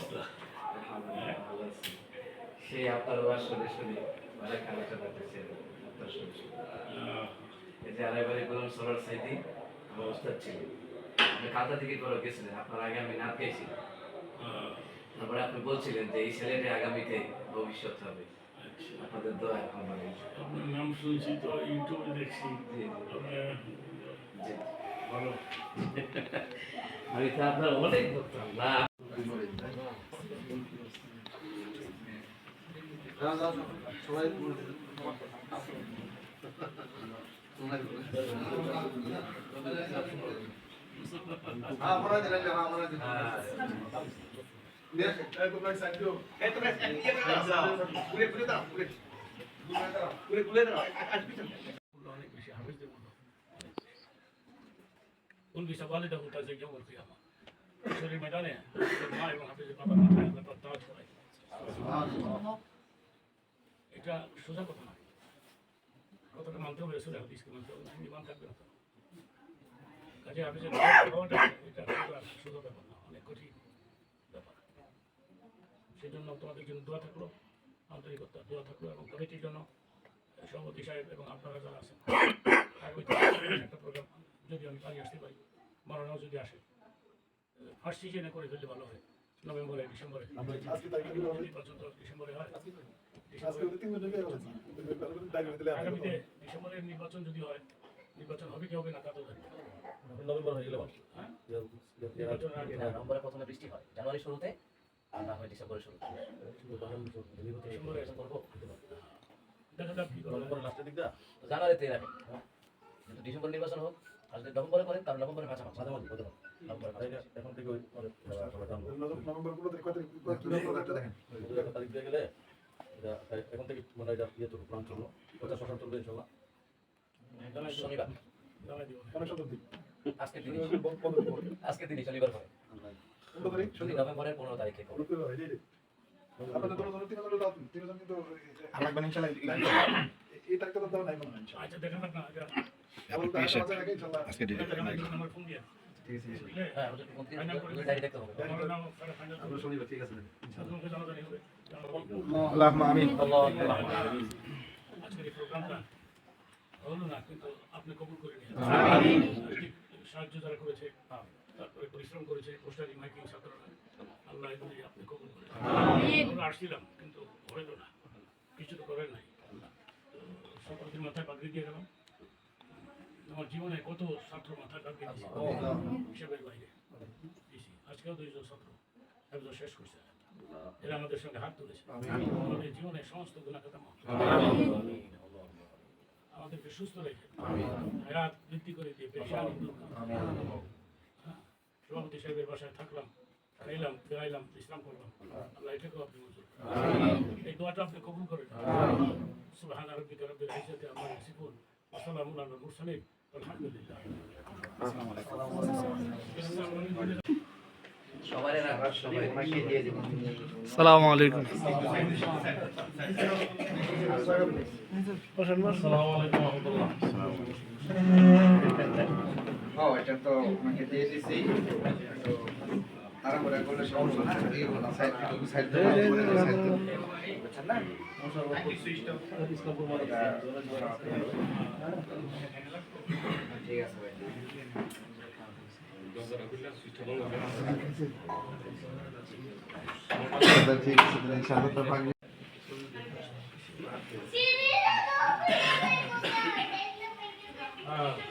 অবস্থা। সেই আপনার শুনে শুনে আপনার শুনে। এই যে আড়াইবাড়ি গোলাম সরার সাইডে আমার ছিল। থেকে করে গেছিলেন আপনার আগে আমি নাচ আহ, তারপরে আপনি বলছিলেন যে এই ছেলেটা আগামীতে ভবিষ্যৎ হবে। আচ্ছা। আপনাদের দোয়া এখন মানে আপনার নাম শুনছি তো ইউটিউবে দেখছি। ভালো। আমি তো আপনার অনেক না মতো উনকি সওয়ালিদা হোতা যে ইয়াউমুল কিয়ামা শরীর ময়দানে মা এবং হাফিজের বাবার মাথায় আল্লাহ তার তাজ করায় এটা সোজা কথা নয়। কথাটা মানতে হবে, রসুল হাদিসকে মানতে হবে না ইমান থাকবে না কাজে হাফিজের হওয়াটা এটা সোজা ব্যাপার না, অনেক কঠিন ব্যাপার। সেই জন্য তোমাদের জন্য দোয়া থাকল, আন্তরিকতা, দোয়া থাকল এবং কমিটির জন্য, সভাপতি সাহেব এবং আপনারা যারা আছেন। একটা প্রোগ্রাম, যদি আমি পারি আসতে পারি মরণাও যদি আসে ফার্স্ট সিজনে করে ফেললে ভালো হয়। নভেম্বরে ডিসেম্বরে। নির্বাচন তো ডিসেম্বরে হয়। ডিসেম্বরে আগামীতে ডিসেম্বরের নির্বাচন যদি হয় নির্বাচন হবে কি হবে না তা তো জানি নভেম্বর হয়ে গেলে। হ্যাঁ? নির্বাচনের আগে। হ্যাঁ, নভেম্বরে প্রথমে বৃষ্টি হয়। জানুয়ারি শুরুতে আর না হয় ডিসেম্বরের শুরুতে। ডিসেম্বরে করব? দেখা যাক কি করা যায়। নভেম্বরের লাস্টের দিকটা? জানুয়ারিতে রাখে কিন্তু ডিসেম্বর নির্বাচন হোক আর যদি নভেম্বরে করেন তাহলে নভেম্বরে মাঝামাঝি মাঝামাঝি হতে পারে। এখন থেকে ওই জানব দু একটা তারিখ দিয়ে গেলে এখন থেকে মানে এটা ইয়ে চলবে প্ল্যান চলল ওটা চলবে ইনশাল্লাহ। শনিবার। আজকের দিনই। আজকের দিনই শনিবার করে যদি নভেম্বরের পনেরো তারিখে করব আচ্ছা ফোন দিয়ে? হ্যাঁ ওটা হবে। আমার শনিবার ঠিক আছে আজকের এই প্রোগ্রামটা হলো না কিন্তু আপনি কবুল করে নিন সাহায্য যারা করেছে তারপরে পরিশ্রম করেছে পোস্টারি মাইকিং ছাত্ররা আল্লাহ এগুলি আপনি কবুল করে আমরা আসছিলাম কিন্তু হইল না কিছু তো করেন নাই তো সকলকে মাথায় পাগড়ি দিয়ে গেলাম। আমার জীবনে কত ছাত্র মাথায় পাগড়ি দিয়েছে। হিসাবের বাইরে। দিয়েছি। আজকেও দুইজন ছাত্র। একজন শেষ করছে। এরা আমাদের সঙ্গে হাত তুলেছে। আমাদের জীবনে সমস্ত গুণাখাতা মাফ আমাদেরকে সুস্থ রেখে হায়াত বৃদ্ধি করে দিয়ে হ্যাঁ, সভাপতি সাহেবের বাসায় থাকলাম। খাইলাম ফেরাইলাম ইসলাম করলাম। আল্লাহ। এটাকেও আপনি করুন। এই দোয়াটা আপনি কবুল করেন। সুবহান রাব্বিকা রাব্বিল ইজ্জাতি আম্মা ইয়াসিফুন। ওয়া সালামুন আলাল মুরসালিন। আলহামদুলিল্লাহ। দিয়ে দিব। সালামু আলাইকুম। ও এটা তো আমাকে দিয়ে দিছি। ঠিক আছে ভাই ঠিক আছে ইনশাআল্লাহ তো ভাগ্য হ্যাঁ